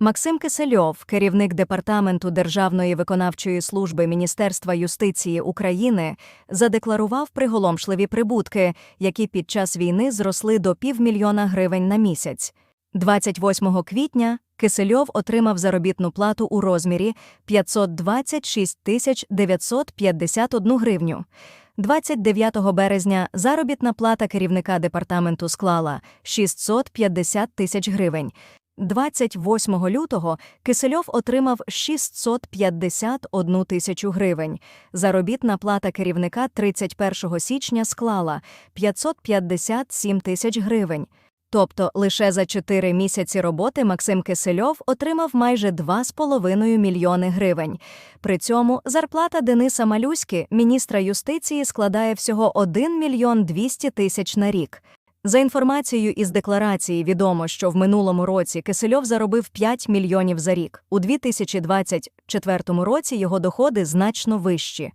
Максим Кисельов, керівник департаменту Державної виконавчої служби Міністерства юстиції України, задекларував приголомшливі прибутки, які під час війни зросли до півмільйона гривень на місяць. 28 квітня Кисельов отримав заробітну плату у розмірі 526 тисяч 951 гривню. 29 березня заробітна плата керівника департаменту склала 650 тисяч гривень. 28 лютого Кисельов отримав 651 тисячу гривень. Заробітна плата керівника 31 січня склала 557 тисяч гривень. Тобто лише за 4 місяці роботи Максим Кисельов отримав майже 2,5 мільйони гривень. При цьому зарплата Дениса Малюськи, міністра юстиції, складає всього 1 мільйон 200 тисяч на рік. За інформацією із декларації відомо, що в минулому році Кисельов заробив 5 мільйонів за рік. У 2024 році його доходи значно вищі.